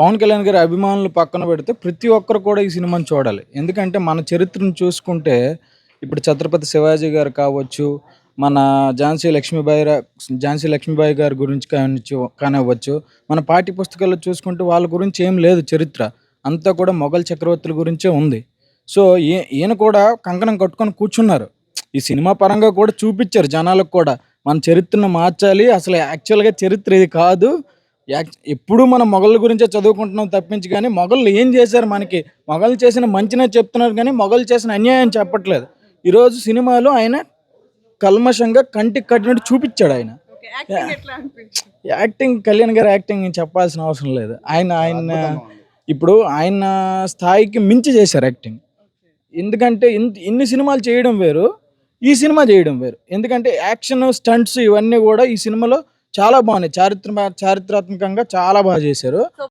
పవన్ కళ్యాణ్ గారి అభిమానులు పక్కన పెడితే ప్రతి ఒక్కరు కూడా ఈ సినిమాని చూడాలి. ఎందుకంటే మన చరిత్రను చూసుకుంటే ఇప్పుడు ఛత్రపతి శివాజీ గారు కావచ్చు మన ఝాన్సీ లక్ష్మీబాయి ఝాన్సీ లక్ష్మీబాయి గారి గురించి కానిచ్చు కానివ్వచ్చు మన పాఠ్య పుస్తకాల్లో చూసుకుంటే వాళ్ళ గురించి ఏం లేదు చరిత్ర. అంతా కూడా మొఘల్ చక్రవర్తుల గురించే ఉంది. సో ఈ- ఈయన కూడా కంకణం కట్టుకొని కూర్చున్నారు. ఈ సినిమా పరంగా కూడా చూపించారు జనాలకు కూడా. మన చరిత్రను మార్చాలి. అసలు యాక్చువల్గా చరిత్ర ఇది కాదు. ఎప్పుడు మనం మొఘళ్ళ గురించే చదువుకుంటున్నాం తప్పించి కానీ మొఘళ్ళు ఏం చేశారు మనకి? మొఘలు చేసిన మంచినే చెప్తున్నారు కానీ మొఘలు చేసిన అన్యాయం చెప్పట్లేదు. ఈరోజు సినిమాలో ఆయన కల్మషంగా కంటికి కట్టినట్టు చూపించాడు ఆయన. ఓకే యాక్టింగ్ కళ్యాణ్ గారి యాక్టింగ్ నేను చెప్పాల్సిన అవసరం లేదు. ఆయన ఆయన ఇప్పుడు ఆయన స్థాయికి మించి చేశారు యాక్టింగ్. ఎందుకంటే ఇన్- ఇన్ని సినిమాలు చేయడం వేరు ఈ సినిమా చేయడం వేరు. ఎందుకంటే యాక్షన్ స్టంట్స్ ఇవన్నీ కూడా ఈ సినిమాలో చాలా బాగున్నాయి. చారిత్ర చారిత్రాత్మకంగా చాలా బాగా చేశారు.